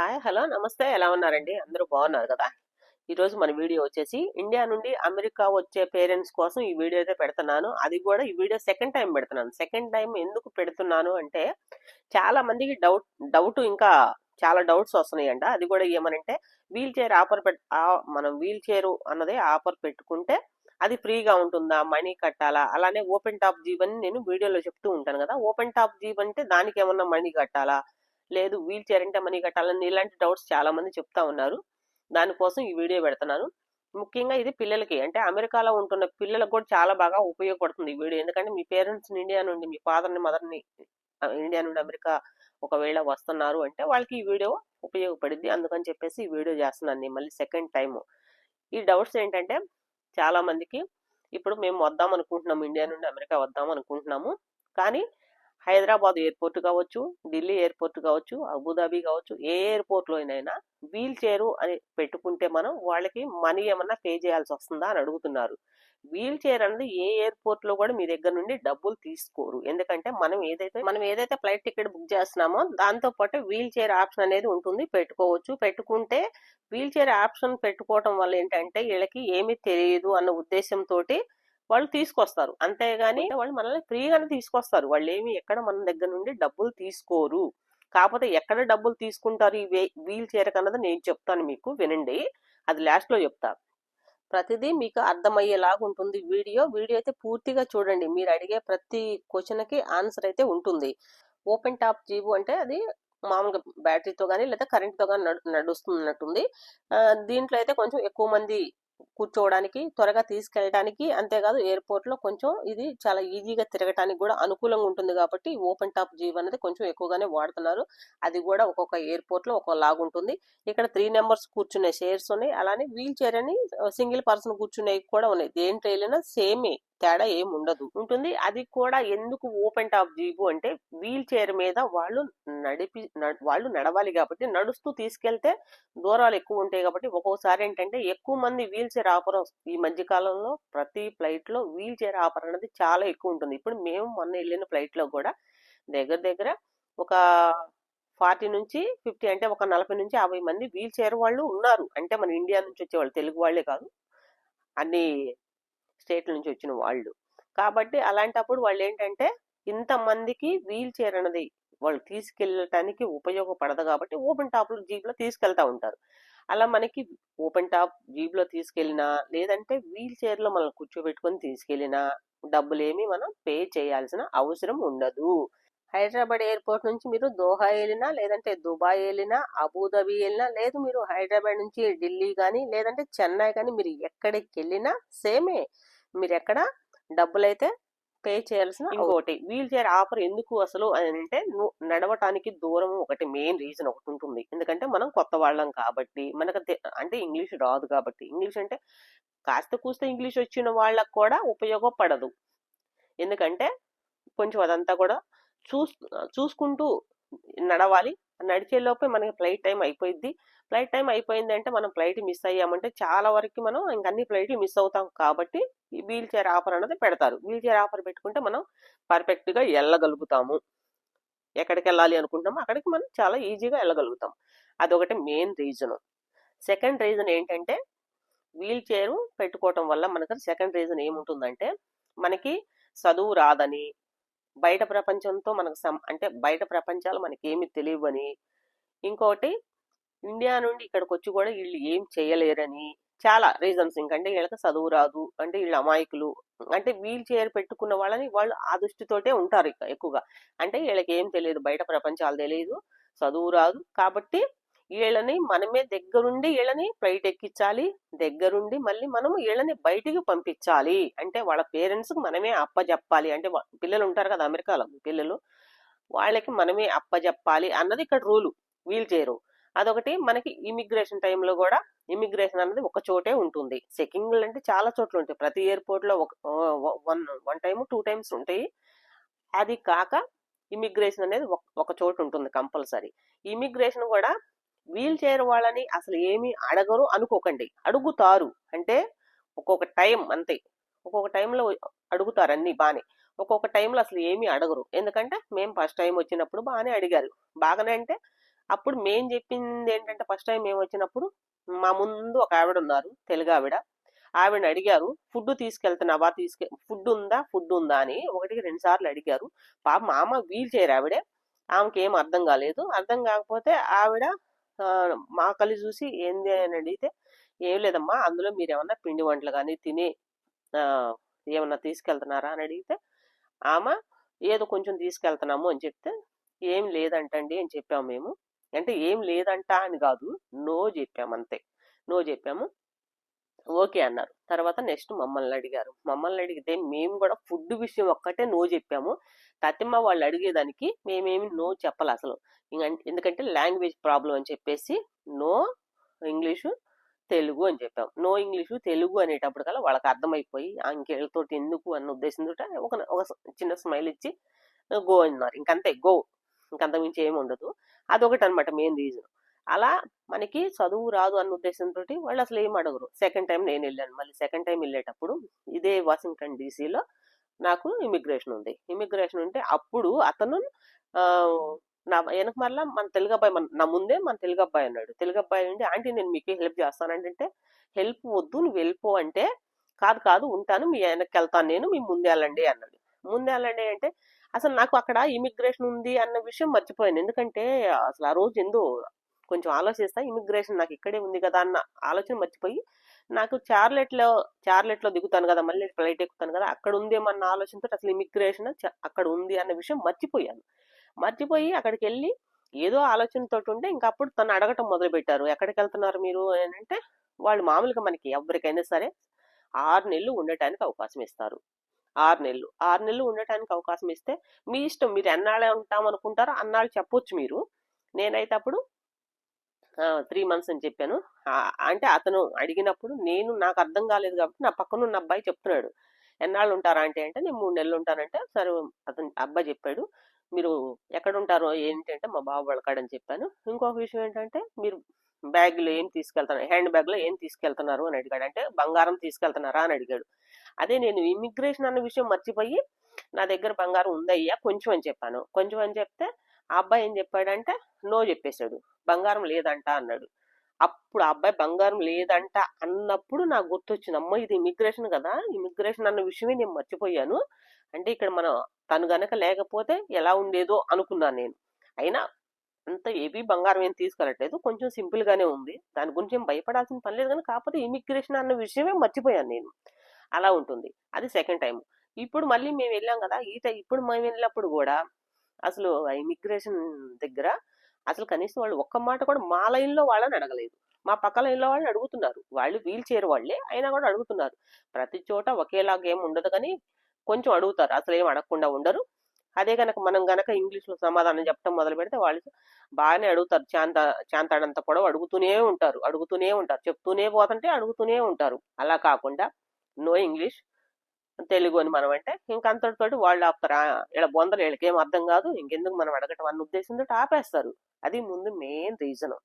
Hi hello నమస్తే. ఎలా ఉన్నారండి? అందరూ బాగున్నారు కదా? ఈరోజు మన వీడియో వచ్చేసి ఇండియా నుండి అమెరికా వచ్చే పేరెంట్స్ కోసం ఈ వీడియో అయితే పెడుతున్నాను. అది కూడా ఈ వీడియో సెకండ్ టైం పెడుతున్నాను. సెకండ్ టైం ఎందుకు పెడుతున్నాను అంటే చాలా మందికి డౌట్ డౌట్ ఇంకా చాలా డౌట్స్ వస్తున్నాయంట. అది కూడా ఏమనంటే వీల్ చైర్ ఆఫర్ పెట్ ఆ- మనం వీల్ చైర్ అన్నదే ఆఫర్ పెట్టుకుంటే అది ఫ్రీగా ఉంటుందా? మనీ కట్టాలా? అలానే ఓపెన్ టాప్ జీప్ అని నేను వీడియోలో చెప్తూ ఉంటాను కదా. ఓపెన్ టాప్ జీప్ అంటే దానికి ఏమన్నా మనీ కట్టాలా? లేదు వీల్ చైర్ అంటే మనీ కట్టాలని ఇలాంటి డౌట్స్ చాలా మంది చెప్తా ఉన్నారు. దానికోసం ఈ వీడియో పెడుతున్నాను ముఖ్యంగా ఇది పిల్లలకి అంటే అమెరికాలో ఉంటున్న పిల్లలకు కూడా చాలా బాగా ఉపయోగపడుతుంది ఈ వీడియో. ఎందుకంటే మీ పేరెంట్స్ ఇండియా నుండి మీ ఫాదర్ని మదర్ని ఇండియా నుండి అమెరికా ఒకవేళ వస్తున్నారు అంటే వాళ్ళకి ఈ వీడియో ఉపయోగపడింది అందుకని చెప్పేసి ఈ వీడియో చేస్తున్నాను నేను మళ్ళీ సెకండ్ టైం ఈ డౌట్స్ ఏంటంటే చాలా మందికి ఇప్పుడు మేము వద్దాం అనుకుంటున్నాము ఇండియా నుండి అమెరికా వద్దాం అనుకుంటున్నాము. కానీ హైదరాబాద్ ఎయిర్పోర్ట్ కావచ్చు ఢిల్లీ ఎయిర్పోర్ట్ కావచ్చు అబుదాబి కావచ్చు ఏ ఎయిర్పోర్ట్లో అయినా వీల్ చైర్ అని పెట్టుకుంటే మనం వాళ్ళకి మనీ ఏమన్నా పే చేయాల్సి వస్తుందా అని అడుగుతున్నారు. వీల్ చైర్ అనేది ఏ ఎయిర్పోర్ట్లో కూడా మీ దగ్గర నుండి డబ్బులు తీసుకోరు. ఎందుకంటే మనం ఏదైతే మనం ఏదైతే ఫ్లైట్ టికెట్ బుక్ చేస్తున్నామో దాంతో పాటు వీల్ చైర్ ఆప్షన్ అనేది ఉంటుంది. పెట్టుకోవచ్చు. పెట్టుకుంటే వీల్ చైర్ ఆప్షన్ పెట్టుకోవటం వల్ల ఏంటంటే వీళ్ళకి ఏమీ తెలియదు అన్న ఉద్దేశంతో వాళ్ళు తీసుకొస్తారు. అంతేగాని వాళ్ళు మనల్ని ఫ్రీగానే తీసుకొస్తారు. వాళ్ళు ఏమి ఎక్కడ మన దగ్గర నుండి డబ్బులు తీసుకోరు. కాకపోతే ఎక్కడ డబ్బులు తీసుకుంటారు ఈ వే- వీల్ చీరకు అన్నది నేను చెప్తాను మీకు వినండి. అది లాస్ట్లో చెప్తాను ప్రతిదీ మీకు అర్థమయ్యేలాగా ఉంటుంది వీడియో. వీడియో అయితే పూర్తిగా చూడండి. మీరు అడిగే ప్రతి క్వశ్చన్కి ఆన్సర్ అయితే ఉంటుంది. ఓపెన్ టాప్ జీబు అంటే అది మామూలుగా బ్యాటరీతో కానీ లేదా కరెంట్తో కానీ నడు నడుస్తున్నట్టుంది. దీంట్లో అయితే కొంచెం ఎక్కువ మంది కూర్చోవడానికి త్వరగా తీసుకెళ్ళడానికి అంతేకాదు ఎయిర్పోర్ట్లో కొంచెం ఇది చాలా ఈజీగా తిరగటానికి కూడా అనుకూలంగా ఉంటుంది కాబట్టి ఓపెన్ టాప్ జీవ్ అనేది కొంచెం ఎక్కువగానే వాడుతున్నారు. అది కూడా ఒక్కొక్క ఎయిర్పోర్ట్లో ఒక్కో లాగా ఉంటుంది. ఇక్కడ త్రీ నెంబర్స్ కూర్చునే చైర్స్ ఉన్నాయి. అలానే వీల్ చైర్ అని సింగిల్ పర్సన్ కూర్చునేవి కూడా ఉన్నాయి. దేంట్లో వెళ్ళినా సేమే. తేడా ఏముండదు. ఉండదు ఉంటుంది. అది కూడా ఎందుకు ఓపెన్ టాప్ జీబు అంటే వీల్ చైర్ మీద వాళ్ళు నడిపి వాళ్ళు నడవాలి కాబట్టి నడుస్తూ తీసుకెళ్తే దూరాలు ఎక్కువ ఉంటాయి కాబట్టి ఒక్కోసారి ఏంటంటే ఎక్కువ మంది వీల్ చైర్ ఆఫర్ ఈ మధ్య కాలంలో ప్రతి ఫ్లైట్లో వీల్ చైర్ ఆఫర్ అనేది చాలా ఎక్కువ ఉంటుంది. ఇప్పుడు మేము మొన్న వెళ్ళిన ఫ్లైట్లో కూడా దగ్గర దగ్గర ఒక ఫార్టీ నుంచి ఫిఫ్టీ అంటే ఒక నలభై నుంచి యాభై మంది వీల్ చైర్ వాళ్ళు ఉన్నారు. అంటే మన ఇండియా నుంచి వచ్చే వాళ్ళు తెలుగు వాళ్ళే కాదు. అన్ని స్టేట్ల నుంచి వచ్చిన వాళ్ళు. కాబట్టి అలాంటప్పుడు వాళ్ళు ఏంటంటే ఇంతమందికి వీల్ చైర్ అనేది వాళ్ళు తీసుకెళ్ళటానికి ఉపయోగపడదు కాబట్టి ఓపెన్ టాప్ జీప్లో తీసుకెళ్తా ఉంటారు. అలా మనకి ఓపెన్ టాప్ జీప్లో తీసుకెళ్ళినా లేదంటే వీల్ చైర్లో మనం కూర్చోబెట్టుకొని తీసుకెళ్ళినా డబ్బులేమి మనం పే చేయాల్సిన అవసరం ఉండదు. హైదరాబాద్ ఎయిర్పోర్ట్ నుంచి మీరు దోహా వెళ్ళినా లేదంటే దుబాయ్ వెళ్ళినా అబుదాబి వెళ్ళినా లేదు మీరు హైదరాబాద్ నుంచి ఢిల్లీ కానీ లేదంటే చెన్నై కానీ మీరు ఎక్కడికి వెళ్ళినా సేమే. మీరు ఎక్కడ డబ్బులైతే పే చేయాల్సిన ఇంకోటి వీల్ చైర్ ఆఫర్ ఎందుకు అసలు అని అంటే నడవటానికి దూరం ఒకటి మెయిన్ రీజన్ ఒకటి ఉంటుంది. ఎందుకంటే మనం కొత్త వాళ్ళం కాబట్టి మనకు అంటే ఇంగ్లీష్ రాదు కాబట్టి. ఇంగ్లీష్ అంటే కాస్త కూస్త ఇంగ్లీష్ వచ్చిన వాళ్ళకు కూడా ఉపయోగపడదు. ఎందుకంటే కొంచెం అదంతా కూడా చూస్ చూసుకుంటూ నడవాలి నడిచే లోపే మనకి ఫ్లైట్ టైం అయిపోయింది ఫ్లైట్ టైం అయిపోయింది అంటే మనం ఫ్లైట్ మిస్ అయ్యామంటే చాలా వరకు మనం ఇంక అన్ని ఫ్లైట్లు మిస్ అవుతాం కాబట్టి వీల్ చైర్ ఆఫర్ అనేది పెడతారు. వీల్ చైర్ ఆఫర్ పెట్టుకుంటే మనం పర్ఫెక్ట్గా వెళ్ళగలుగుతాము ఎక్కడికి వెళ్ళాలి అనుకుంటామో అక్కడికి మనం చాలా ఈజీగా వెళ్ళగలుగుతాం అదొకటి మెయిన్ రీజను. సెకండ్ రీజన్ ఏంటంటే వీల్ చైర్ పెట్టుకోవటం వల్ల మనకు సెకండ్ రీజన్ ఏముంటుందంటే మనకి చదువు రాదని బయట ప్రపంచంతో మనకు సం- అంటే బయట ప్రపంచాలు మనకి ఏమి తెలియవని. ఇంకోటి ఇండియా నుండి ఇక్కడికి వచ్చి కూడా వీళ్ళు ఏం చేయలేరని. చాలా రీజన్స్ ఇంకంటే వీళ్ళకి చదువు రాదు అంటే వీళ్ళు అమాయకులు. అంటే వీల్ చైర్ పెట్టుకున్న వాళ్ళని వాళ్ళు ఆ దృష్టితోటే ఉంటారు ఇక ఎక్కువగా. అంటే వీళ్ళకి ఏం తెలియదు బయట ప్రపంచాలు తెలియదు చదువు రాదు. కాబట్టి వీళ్ళని మనమే దగ్గరుండి వీళ్ళని ఫ్లైట్ ఎక్కించాలి. దగ్గరుండి మళ్ళీ మనము వీళ్ళని బయటికి పంపించాలి. అంటే వాళ్ళ పేరెంట్స్ మనమే అప్పజెప్పాలి. అంటే పిల్లలు ఉంటారు కదా అమెరికాలో పిల్లలు. వాళ్ళకి మనమే అప్పజెప్పాలి అన్నది ఇక్కడ రూలు వీల్ చేయరు అదొకటి మనకి ఇమిగ్రేషన్ టైంలో కూడా ఇమిగ్రేషన్ అనేది ఒక చోటే ఉంటుంది. చెకింగ్ అంటే చాలా చోట్ల ఉంటాయి. ప్రతి ఎయిర్పోర్ట్లో ఒక one one time two times ఉంటాయి. అది కాక ఇమిగ్రేషన్ అనేది ఒక- ఒక చోట ఉంటుంది కంపల్సరీ. ఇమిగ్రేషన్ కూడా వీల్ చైర్ వాళ్ళని అసలు ఏమీ అడగరు అనుకోకండి. అడుగుతారు. అంటే ఒక్కొక్క టైం అంతే. ఒక్కొక్క టైంలో అడుగుతారు అన్నీ బాగానే ఒక్కొక్క టైంలో అసలు ఏమీ అడగరు. ఎందుకంటే మేము ఫస్ట్ టైం వచ్చినప్పుడు బాగానే అడిగారు. బాగానే అంటే అప్పుడు మేం చెప్పింది ఏంటంటే ఫస్ట్ టైం మేము వచ్చినప్పుడు మా ముందు ఒక ఆవిడ ఉన్నారు తెలుగు ఆవిడ. ఆవిడని అడిగారు ఫుడ్ తీసుకెళ్తున్నావా? తీసుకె ఫుడ్ ఉందా ఫుడ్ ఉందా అని ఒకటికి రెండు సార్లు అడిగారు. పాప మా అమ్మ వీల్ చైర్ ఆవిడే. ఆమెకి ఏం అర్థం కాలేదు. అర్థం కాకపోతే ఆవిడ మా కళ్ళు చూసి ఏంది అని అడిగితే ఏం లేదమ్మా అందులో మీరు ఏమన్నా పిండి వంటలు కానీ తిని ఏమన్నా తీసుకెళ్తున్నారా? అని అడిగితే ఆమె ఏదో కొంచెం తీసుకెళ్తున్నాము అని చెప్తే ఏం లేదంటండి అని చెప్పాము మేము. అంటే ఏం లేదంట అని కాదు నో చెప్పాము అంతే. నో చెప్పాము. ఓకే అన్నారు. తర్వాత నెక్స్ట్ మమ్మల్ని అడిగారు. మమ్మల్ని అడిగితే మేము కూడా ఫుడ్ విషయం ఒక్కటే నో చెప్పాము. తతిమ్మ వాళ్ళు అడిగేదానికి మేమేమి నో చెప్పాలి అసలు. ఎందుకంటే లాంగ్వేజ్ ప్రాబ్లం అని చెప్పేసి నో ఇంగ్లీషు తెలుగు అని చెప్పాం. నో ఇంగ్లీషు తెలుగు అనేటప్పుడు కల్లా వాళ్ళకి అర్థమైపోయి ఆ ఎందుకు అన్న ఉద్దేశంతో ఒక ఒక చిన్న స్మైల్ ఇచ్చి గో అన్నారు. ఇంకంతే గో. ఇంకంత మించి ఏమి ఉండదు. అదొకటి అనమాట మెయిన్ రీజన్. అలా మనకి చదువు రాదు అన్న ఉద్దేశంతో వాళ్ళు అసలు ఏం అడగరు. సెకండ్ టైం నేను వెళ్ళాను. మళ్ళీ సెకండ్ టైం వెళ్ళేటప్పుడు ఇదే వాషింగ్టన్ డీసీలో నాకు ఇమిగ్రేషన్ ఉంది. ఇమిగ్రేషన్ ఉంటే అప్పుడు అతను నా వెనక మళ్ళా మన తెలుగు అబ్బాయి మన నా ముందే మన తెలుగు అబ్బాయి అన్నాడు. తెలుగు అబ్బాయి ఉండి ఆంటీ నేను మీకు హెల్ప్ చేస్తాను. అంటే హెల్ప్ వద్దు నువ్వు వెళ్ళిపో అంటే కాదు కాదు ఉంటాను మీ వెనక్కి వెళ్తాను నేను మీ ముందే వెళ్ళండి అన్నాడు. ముందే వెళ్ళండి అంటే అసలు నాకు అక్కడ ఇమిగ్రేషన్ ఉంది అన్న విషయం మర్చిపోయాను. ఎందుకంటే అసలు ఆ రోజు ఎందు కొంచెం ఆలోచిస్తా ఇమిగ్రేషన్ నాకు ఇక్కడే ఉంది కదా అన్న ఆలోచన మర్చిపోయి నాకు చార్లెట్లో చార్లెట్లో దిగుతాను కదా మళ్ళీ ఫ్లైట్ ఎక్కుతాను కదా అక్కడ ఉందేమన్న ఆలోచనతో అసలు ఇమిగ్రేషన్ అక్కడ ఉంది అన్న విషయం మర్చిపోయాను. మర్చిపోయి అక్కడికి వెళ్ళి ఏదో ఆలోచనతో ఉంటే ఇంకప్పుడు తను అడగటం మొదలు పెట్టారు ఎక్కడికి వెళ్తున్నారు మీరు అని అంటే వాళ్ళు మామూలుగా మనకి ఎవరికైనా సరే ఆరు నెలలు ఉండటానికి అవకాశం ఇస్తారు. ఆరు నెలలు. ఆరు నెలలు ఉండటానికి అవకాశం ఇస్తే మీ ఇష్టం మీరు ఎన్నాళ్ళే ఉంటాం అనుకుంటారో అన్నాళ్ళు చెప్పొచ్చు మీరు. నేనైతే అప్పుడు త్రీ మంత్స్ అని చెప్పాను. అంటే అతను అడిగినప్పుడు నేను నాకు అర్థం కాలేదు కాబట్టి నా పక్కన ఉన్న అబ్బాయి చెప్తున్నాడు. ఎన్నాళ్ళు ఉంటారా అంటే అంటే నేను మూడు నెలలు ఉంటానంటే సరే అతను అబ్బాయి చెప్పాడు. మీరు ఎక్కడ ఉంటారో ఏంటంటే మా బాబు వాళ్ళ కాడని చెప్పాను. ఇంకొక విషయం ఏంటంటే మీరు బ్యాగ్లో ఏం తీసుకెళ్తున్నారు హ్యాండ్ బ్యాగ్లో ఏం తీసుకెళ్తున్నారు అని అడిగాడు. అంటే బంగారం తీసుకెళ్తున్నారా అని అడిగాడు. అదే నేను ఇమిగ్రేషన్ అన్న విషయం మర్చిపోయి నా దగ్గర బంగారం ఉందయ్యా కొంచెం అని చెప్పాను. కొంచెం అని చెప్తే ఆ అబ్బాయి ఏం చెప్పాడంటే నో చెప్పేశాడు. బంగారం లేదంట అన్నాడు. అప్పుడు ఆ అబ్బాయి బంగారం లేదంట అన్నప్పుడు నాకు గుర్తొచ్చింది. అమ్మ ఇది ఇమిగ్రేషన్ కదా ఇమిగ్రేషన్ అన్న విషయమే నేను మర్చిపోయాను. అంటే ఇక్కడ మనం తను గనక లేకపోతే ఎలా ఉండేదో అనుకున్నాను నేను. అయినా అంత ఏవి బంగారం ఏం తీసుకెళ్ళట్లేదు. కొంచెం సింపుల్గానే ఉంది. దాని గురించి ఏం భయపడాల్సిన పని లేదు కానీ కాకపోతే ఇమిగ్రేషన్ అన్న విషయమే మర్చిపోయాను నేను. అలా ఉంటుంది. అది సెకండ్ టైం ఇప్పుడు మళ్ళీ మేము వెళ్ళాం కదా ఈ ఇప్పుడు మేము వెళ్ళినప్పుడు కూడా అసలు ఇమిగ్రేషన్ దగ్గర అసలు కనీసం వాళ్ళు ఒక్క మాట కూడా మా లైన్లో వాళ్ళని అడగలేదు. మా పక్క లైన్లో వాళ్ళని అడుగుతున్నారు. వాళ్ళు వీల్ చైర్ వాళ్ళే అయినా కూడా అడుగుతున్నారు. ప్రతి చోట ఒకేలాగా ఏమి ఉండదు కానీ కొంచెం అడుగుతారు. అసలు ఏం అడగకుండా ఉండరు. అదే కనుక మనం గనక ఇంగ్లీష్లో సమాధానం చెప్పడం మొదలు పెడితే వాళ్ళు బాగానే అడుగుతారు. చాంత చాంతాడంత పొడవు అడుగుతూనే ఉంటారు. అడుగుతూనే ఉంటారు. చెప్తూనే పోతుంటే అడుగుతూనే ఉంటారు. అలా కాకుండా నో ఇంగ్లీష్ తెలుగు అని మనం అంటే ఇంక వాళ్ళు ఆపుతారు. ఇలా బొందలు వీళ్ళకి ఏం అర్థం కాదు ఇంకెందుకు మనం అడగటం అన్న ఉద్దేశంతో ఆపేస్తారు. అది ముందు మెయిన్ రీజన్.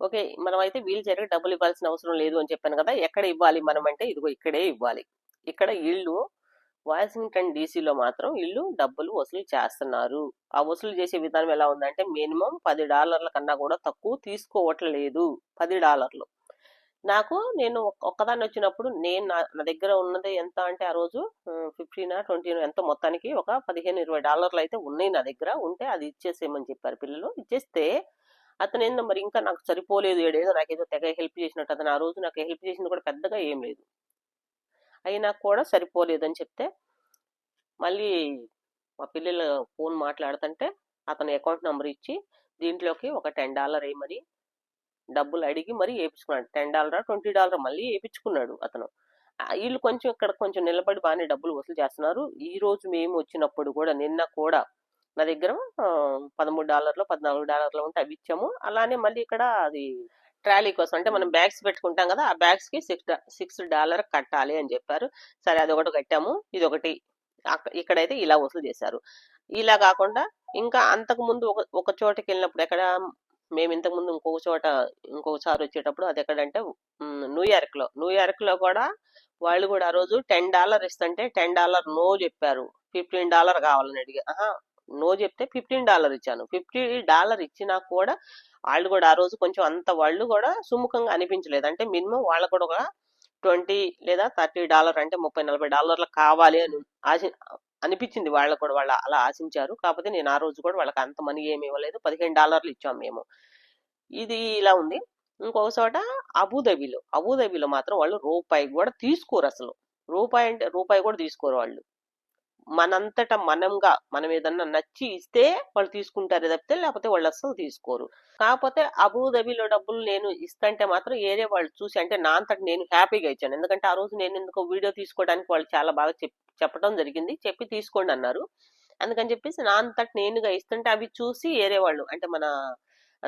ఓకే మనం అయితే వీల్ చైర్కి డబ్బులు ఇవ్వాల్సిన అవసరం లేదు అని చెప్పాను కదా ఎక్కడ ఇవ్వాలి మనం అంటే ఇదిగో ఇక్కడే ఇవ్వాలి. ఇక్కడ ఇల్లు వాషింగ్టన్ డీసీలో మాత్రం ఇల్లు డబ్బులు వసూలు చేస్తున్నారు. ఆ వసూలు చేసే విధానం ఎలా ఉందంటే మినిమం పది డాలర్ల కన్నా కూడా తక్కువ తీసుకోవట్లేదు. పది డాలర్లు. నాకు నేను ఒక్కదాన్ని వచ్చినప్పుడు నేను నా నా దగ్గర ఉన్నది ఎంత అంటే ఆ రోజు ఫిఫ్టీన్ ట్వంటీ ఎంత మొత్తానికి ఒక పదిహేను ఇరవై డాలర్లు అయితే ఉన్నాయి నా దగ్గర. ఉంటే అది ఇచ్చేసేయమని చెప్పారు పిల్లలు. ఇచ్చేస్తే అతను ఏందో మరి ఇంకా నాకు సరిపోలేదు ఏడేదో నాకేదో తెగ హెల్ప్ చేసినట్టు అతను ఆ రోజు నాకు హెల్ప్ చేసింది కూడా పెద్దగా ఏం లేదు. అయినా కూడా సరిపోలేదని చెప్తే మళ్ళీ మా పిల్లలు ఫోన్ మాట్లాడుతుంటే అతని అకౌంట్ నెంబర్ ఇచ్చి దీంట్లోకి ఒక టెన్ డాలర్ వేయమని డబ్బులు అడిగి మరీ వేయించుకున్నాడు టెన్ డాలర్ ట్వంటీ డాలర్ మళ్ళీ వేయించుకున్నాడు అతను. ఆ, వీళ్ళు కొంచెం ఇక్కడ కొంచెం నిలబడి బాగానే డబ్బులు వసూలు చేస్తున్నారు. ఈ రోజు మేము వచ్చినప్పుడు కూడా నిన్న కూడా నా దగ్గర పదమూడు డాలర్లు పద్నాలుగు డాలర్లు ఉంటే అవి ఇచ్చాము. అలానే మళ్ళీ ఇక్కడ అది ట్రాలీ కోసం అంటే మనం బ్యాగ్స్ పెట్టుకుంటాం కదా ఆ బ్యాగ్స్కి సిక్స్ సిక్స్ డాలర్ కట్టాలి అని చెప్పారు. సరే అది ఒకటి కట్టాము. ఇది ఒకటి ఇక్కడైతే ఇలా వసూలు చేశారు. ఇలా కాకుండా ఇంకా అంతకు ముందు ఒక ఒక చోటకి వెళ్ళినప్పుడు ఎక్కడ మేము ఇంతకు ముందు ఇంకొక చోట ఇంకొకసారి వచ్చేటప్పుడు అది ఎక్కడంటే న్యూయార్క్లో న్యూయార్క్లో న్యూయార్క్లో కూడా వాళ్ళు కూడా ఆ రోజు టెన్ డాలర్ ఇస్తుంటే టెన్ డాలర్ నో చెప్పారు. ఫిఫ్టీన్ డాలర్ కావాలని అడిగి. ఆహా నో చెప్తే ఫిఫ్టీన్ డాలర్ ఇచ్చాను. ఫిఫ్టీ డాలర్ ఇచ్చినా కూడా వాళ్ళు కూడా ఆ రోజు కొంచెం అంత వాళ్ళు కూడా సుముఖంగా అనిపించలేదు. అంటే మినిమం వాళ్ళకు కూడా ఒక ట్వంటీ లేదా థర్టీ డాలర్ అంటే ముప్పై నలభై డాలర్లు కావాలి అని ఆశ అనిపించింది. వాళ్ళకు కూడా వాళ్ళు అలా ఆశించారు. కాకపోతే నేను ఆ రోజు కూడా వాళ్ళకి అంత మనీ ఏమి ఇవ్వలేదు. పదిహేను డాలర్లు ఇచ్చాం మేము. ఇది ఇలా ఉంది. ఇంకొక చోట అబుదాబిలో. అబుదాబిలో మాత్రం వాళ్ళు రూపాయి కూడా తీసుకోరు అసలు. రూపాయి అంటే రూపాయి కూడా తీసుకోరు వాళ్ళు. మనంతట మనంగా మనం ఏదన్నా నచ్చి ఇస్తే వాళ్ళు తీసుకుంటారు తప్పితే లేకపోతే వాళ్ళు అస్సలు తీసుకోరు. కాకపోతే అబుదాబిలో డబ్బులు నేను ఇస్తంటే మాత్రం ఏరే వాళ్ళు చూసి అంటే నా అంతటి నేను హ్యాపీగా ఇచ్చాను. ఎందుకంటే ఆ రోజు నేను ఎందుకు వీడియో తీసుకోవడానికి వాళ్ళు చాలా బాగా చెప్పడం జరిగింది. చెప్పి తీసుకోండి అన్నారు. అందుకని చెప్పేసి నా అంతటి నేనుగా ఇస్తుంటే అవి చూసి ఏరే వాళ్ళు అంటే మన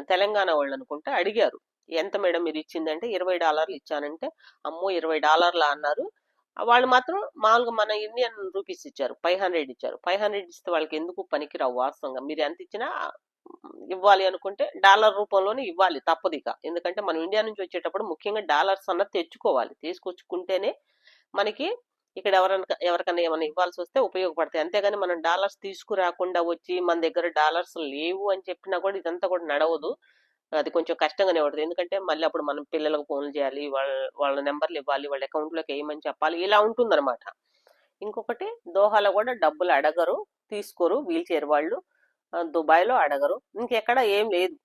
తెలంగాణ వాళ్ళు అనుకుంటే అడిగారు. ఎంత మేడం మీరు ఇచ్చిందంటే? ఇరవై డాలర్లు ఇచ్చానంటే? అమ్మో! ఇరవై డాలర్లా అన్నారు. వాళ్ళు మాత్రం మామూలుగా మన ఇండియన్ రూపీస్ ఇచ్చారు. ఫైవ్ హండ్రెడ్ ఇచ్చారు. ఫైవ్ హండ్రెడ్ ఇస్తే వాళ్ళకి ఎందుకు పనికిరావు వాస్తవంగా మీరు ఎంత ఇచ్చినా ఇవ్వాలి అనుకుంటే డాలర్ రూపంలోనే ఇవ్వాలి తప్పదు ఇక ఎందుకంటే మనం ఇండియా నుంచి వచ్చేటప్పుడు ముఖ్యంగా డాలర్స్ అన్నది తెచ్చుకోవాలి. తీసుకొచ్చుకుంటేనే మనకి ఇక్కడ ఎవరైనా ఎవరికైనా ఏమైనా ఇవ్వాల్సి వస్తే ఉపయోగపడతాయి. అంతేగాని మనం డాలర్స్ తీసుకురాకుండా వచ్చి మన దగ్గర డాలర్స్ లేవు అని చెప్పినా కూడా ఇదంతా కూడా నడవదు. అది కొంచెం కష్టంగానే ఉంటుంది. ఎందుకంటే మళ్ళీ అప్పుడు మనం పిల్లలకు ఫోన్లు చేయాలి వాళ్ళ వాళ్ళ నెంబర్లు ఇవ్వాలి వాళ్ళ అకౌంట్లోకి వేయమని చెప్పాలి ఇలా ఉంటుందన్నమాట. ఇంకొకటి దోహాలో కూడా డబ్బులు అడగరు తీసుకోరు వీల్ చైర్ వాళ్ళు దుబాయ్లో అడగరు. ఇంకెక్కడ ఏం లేదు.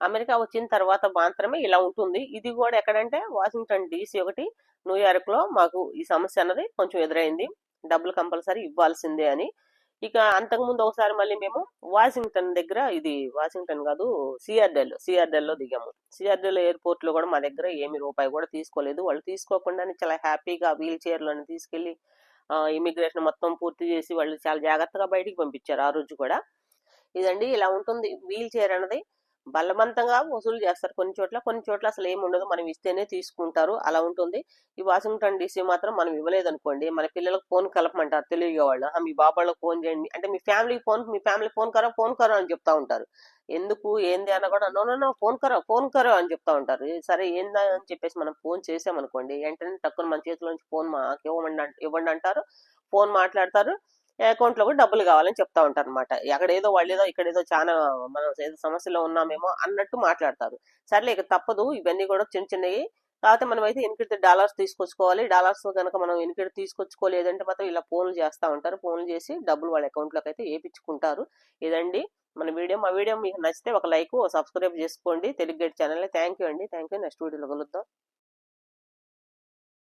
అమెరికా వచ్చిన తర్వాత మాత్రమే ఇలా ఉంటుంది. ఇది కూడా ఎక్కడంటే వాషింగ్టన్ డీసీ ఒకటి న్యూయార్క్లో మాకు ఈ సమస్య అన్నది కొంచెం ఎదురైంది. డబ్బులు కంపల్సరీ ఇవ్వాల్సిందే అని ఇక అంతకుముందు ఒకసారి మళ్ళీ మేము వాషింగ్టన్ దగ్గర ఇది వాషింగ్టన్ కాదు సిఆర్డెల్ సిఆర్డెల్లో దిగాము. సిఆర్డెల్ ఎయిర్పోర్ట్లో కూడా మా దగ్గర ఏమి రూపాయి కూడా తీసుకోలేదు. వాళ్ళు తీసుకోకుండానే చాలా హ్యాపీగా వీల్ చైర్లను తీసుకెళ్ళి ఇమిగ్రేషన్ మొత్తం పూర్తి చేసి వాళ్ళు చాలా జాగ్రత్తగా బయటికి పంపించారు ఆ రోజు కూడా. ఇదండి ఇలా ఉంటుంది. వీల్ చైర్ అన్నది బలవంతంగా వసూలు చేస్తారు. కొన్ని చోట్ల కొన్ని చోట్ల అసలు ఏమి ఉండదు. మనం ఇస్తేనే తీసుకుంటారు. అలా ఉంటుంది. ఈ వాషింగ్టన్ డీసీ మాత్రం మనం ఇవ్వలేదు అనుకోండి మన పిల్లలకు ఫోన్ కలపమంటారు తెలియగా వాళ్ళు మీ బాబాళ్ళకి ఫోన్ చేయండి. అంటే మీ ఫ్యామిలీ ఫోన్ మీ ఫ్యామిలీ ఫోన్ కరో ఫోన్ కరో అని చెప్తా ఉంటారు. ఎందుకు? ఏంది? అన్న కూడా నో నో ఫోన్ కరో ఫోన్ కరో అని చెప్తా ఉంటారు. సరే ఏందా? అని చెప్పేసి మనం ఫోన్ చేసామనుకోండి వెంటనే తక్కువ మన చేతిలో నుంచి ఫోన్ మాకు ఇవ్వమండి ఇవ్వండి అంటారు ఫోన్ మాట్లాడతారు. అకౌంట్లో కూడా డబ్బులు కావాలని చెప్తా ఉంటారు అనమాట అక్కడ ఏదో వాళ్ళు ఏదో ఇక్కడ ఏదో చాలా మనం ఏదో సమస్యలో ఉన్నామేమో అన్నట్టు మాట్లాడతారు. సర్లే ఇక తప్పదు ఇవన్నీ కూడా చిన్న చిన్నవి. కాకపోతే మనం అయితే ఎనికిడితే డాలర్స్ తీసుకొచ్చుకోవాలి. డాలర్స్ కనుక మనం ఎనికిడి తీసుకొచ్చుకోలేదంటే మాత్రం ఇలా ఫోన్లు చేస్తూ ఉంటారు. ఫోన్లు చేసి డబ్బులు వాళ్ళ అకౌంట్లోకి అయితే వేయించుకుంటారు ఇదండి. మన వీడియో మా వీడియో మీకు నచ్చితే ఒక లైక్ సబ్స్క్రైబ్ చేసుకోండి. Telugu gate channel thank you అండి. థ్యాంక్ యూ నెక్స్ట్ వీడియోలో కలుద్దాం.